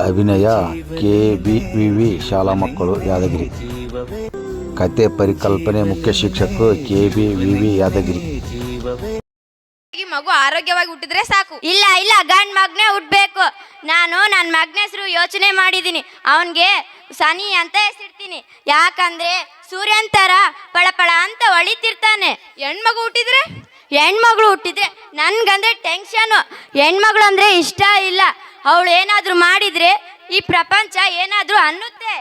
ಅಭಿನಯ, K B V V, ಶಾಲಾ ಮಕ್ಕಳು, ಯಾದಗಿರಿ. ಕತೆ ಪರಿಕಲ್ಪನೆ ಮುಖ್ಯ ಶಿಕ್ಷಕರು, K B V V, Yadagiri. ಮಗು ಆರೋಗ್ಯವಾಗಿ ಹುಟ್ಟಿದ್ರೆ ಸಾಕು. ಇಲ್ಲ ಇಲ್ಲ, ಗಂಡ್ ಮಗ್ನೆ ಹುಟ್ಟಬೇಕು ನಾನು ನನ್ನ ಮಗನ ಹೆಸರು ಯೋಚನೆ ಮಾಡಿದ್ದೀನಿ ಅವನಿಗೆ ಸನಿ ಅಂತ ಹೆಸರಿಡ್ತೀನಿ. ಯಾಕಂದ್ರೆ ಸೂರ್ಯನ್ ಪಳ ಪಳಪಳ ಅಂತ ಹೊಳಿತಿರ್ತಾನೆ ಹೆಣ್ಮಗು ಹುಟ್ಟಿದ್ರೆ? ಹೆಣ್ಮಗಳು ಹುಟ್ಟಿದ್ರೆ ನನ್ಗಂದ್ರೆ ಟೆನ್ಷನು ಹೆಣ್ಮಗಳು ಅಂದ್ರೆ ಇಷ್ಟ ಇಲ್ಲ. ಅವಳು ಏನಾದರೂ ಮಾಡಿದ್ರೆ ಈ ಪ್ರಪಂಚ ಏನಾದರೂ ಅನ್ನುತ್ತೆ.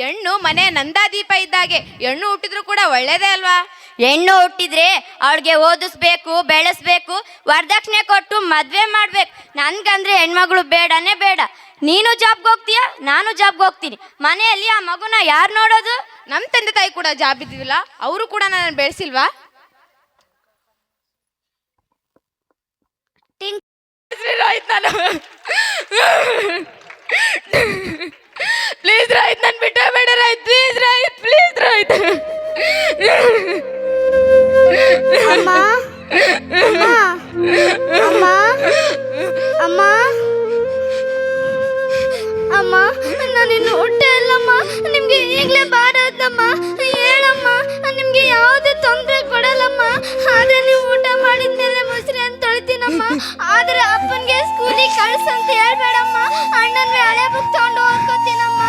ಹೆಣ್ಣು ಮನೆ ನಂದಾದೀಪ ಇದ್ದಾಗೆ ಹೆಣ್ಣು ಹುಟ್ಟಿದ್ರು ಕೂಡ ಒಳ್ಳೇದೇ ಅಲ್ವಾ? ಹೆಣ್ಣು ಹುಟ್ಟಿದ್ರೆ ಅವಳಿಗೆ ಓದಿಸ್ಬೇಕು ಬೆಳೆಸ್ಬೇಕು ವರದಕ್ಷಿಣೆ ಕೊಟ್ಟು ಮದುವೆ ಮಾಡ್ಬೇಕು. ನನ್ಗಂದ್ರೆ ಹೆಣ್ಮಗಳು ಬೇಡನೇ ಬೇಡ. ನೀನು ಜಾಬ್ಗೆ ಹೋಗ್ತೀಯ? ನಾನು ಜಾಬ್ಗೆ ಹೋಗ್ತೀನಿ. ಮನೆಯಲ್ಲಿ ಆ ಮಗುನ ಯಾರು ನೋಡೋದು? ನಮ್ಮ ತಂದೆ ತಾಯಿ ಕೂಡ ಜಾಬ್ ಇದ್ದಿಲ್ಲ ಅವರು ಕೂಡ ನಾನು ಬೆಳೆಸಿಲ್ವಾ. ರಾಯ್ತ್ ನಾನು. ಅಮ್ಮ, ನಾನಿನ್ನು ಹೊಟ್ಟೆ ಇಲ್ಲಮ್ಮ. ನಿಮಗೆ ಈಗಲೇ ಬಾರದಮ್ಮ ಹೇಳಮ್ಮ, ನಿಮ್ಗೆ ಯಾವುದೇ ತೊಂದರೆ ಕೊಡಲ್ಲಮ್ಮ. ಆದರೆ ನೀವು ಊಟ ಮಾಡಿದ್ಮೇಲೆ ಮೊಸರು ಅಂತ ತೊಳಿತೀನಮ್ಮ. ಆದರೆ ಅಪ್ಪನಿಗೆ ಸ್ಕೂಲಿಗೆ ಕಳ್ಸಂತ ಹೇಳ್ಬೇಡಮ್ಮ. ಅಣ್ಣನ ಹಳೆ ಬುಕ್ ತಗೊಂಡು ಓದ್ಕೋತೀನಮ್ಮ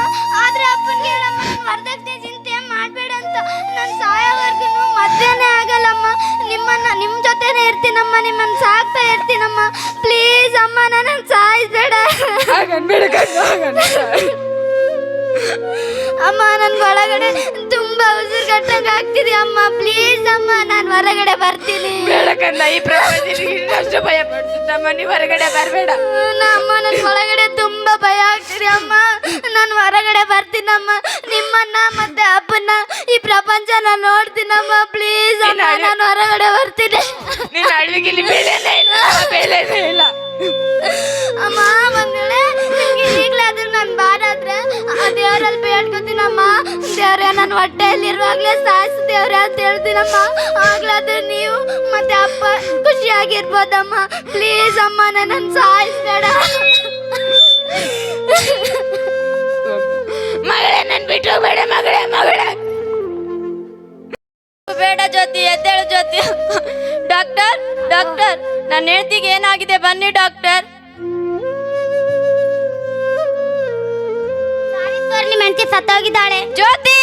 ಆದ್ರೆ ಅಪ್ಪನಿಗೆ ಹೇಳಮ್ಮ ನಾನು ವರದಕ್ಷಿಣೆ ಚಿಂತೆ ಮಾಡಬೇಡ ಅಂತ. ನಾನು ಸಾಯೋವರೆಗೂ ಮದ್ವೆನೇ ಆಗಲ್ಲಮ್ಮ. ನಿಮ್ಮನ್ನ ನಿಮ್ಮ ಜೊತೆನೇ ಇರ್ತೀನಮ್ಮ, ನಿಮ್ಮನ್ನ ಸಾಕ್ತಾ ಇರ್ತೀನಮ್ಮ. ಪ್ಲೀಸ್ ಅಮ್ಮ ನನ್ನ ಸಾಯಿಸ್ಬೇಡ. ಅಮ್ಮ ಒಳಗಡೆ ತುಂಬಾ ಉಸಿರು ಕಟ್ಟಂಗ ಆಗ್ತಿದೆ. ಅಮ್ಮ ಪ್ಲೀಸ್ ಅಮ್ಮ ನಾನು ಹೊರಗಡೆ ಬರ್ತೀನಿ. ಬೇಡಕಂದ ಈ ಪ್ರಪಂಚದಲ್ಲಿ ಇನ್ನಷ್ಟು ಭಯ ಪಡ್ಸುತ್ತಮ್ಮ ನೀವು ಹೊರಗಡೆ ಬರಬೇಡ. ಅಮ್ಮ ನನ್ ಒಳಗಡೆ ತುಂಬಾ ಭಯ ಆಗ್ತಿದೆ ಅಮ್ಮ. ನಾನು ಹೊರಗಡೆ ಬರ್ತೀನಮ್ಮ ನಿಮ್ಮನ್ನ ಮತ್ತೆ ಅಪ್ಪನ್ನ ಈ ಪ್ರಪಂಚನ ನೋಡ್ತೀನಮ್ಮ ಪ್ಲೀಸ್ ಅಮ್ಮ ನಾನು ಹೊರಗಡೆ ಬರ್ತೀನಿ. ನಿನ್ನ ಅಳ್ವಿಗೆ ಇಲ್ಲಿ ಬೆಲೆನೇ ಇಲ್ಲ ಬೆಲೆನೇ ಇಲ್ಲ. ಹೊಟ್ಟೆಯಲ್ಲಿರುವಾಗ್ಲೇ ಸಾಯಿಸು ದೇವ್ರೆ ಅಂತ ಹೇಳ್ತೀನಮ್ಮ. ಆಗ್ಲಾದ್ರೆ ನೀವು ಮತ್ತೆ ಅಪ್ಪ ಖುಷಿಯಾಗಿರ್ಬೋದಮ್ಮ. ಪ್ಲೀಸ್ ಅಮ್ಮ ನನ್ನ ಸಾಯಿಸ್ಬೇಡ. ಮಗಳೇ ನನ್ ಬಿಟ್ಟು ಬೇಡ ಮಗಳೇ ಮಗಳೇ. ಬೇಡ ಜ್ಯೋತಿ ಎದ್ದೇಳು ಜ್ಯೋತಿ. ಡಾಕ್ಟರ್ ಡಾಕ್ಟರ್ ನನ್ನ ಹೆಂಡತಿಗೆ ಏನಾಗಿದೆ ಬನ್ನಿ ಡಾಕ್ಟರ್. ನಿಮ್ಮ ಹೆಂಡತಿ ಸತ್ತೋಗಿದ್ದಾಳೆ. ಜ್ಯೋತಿ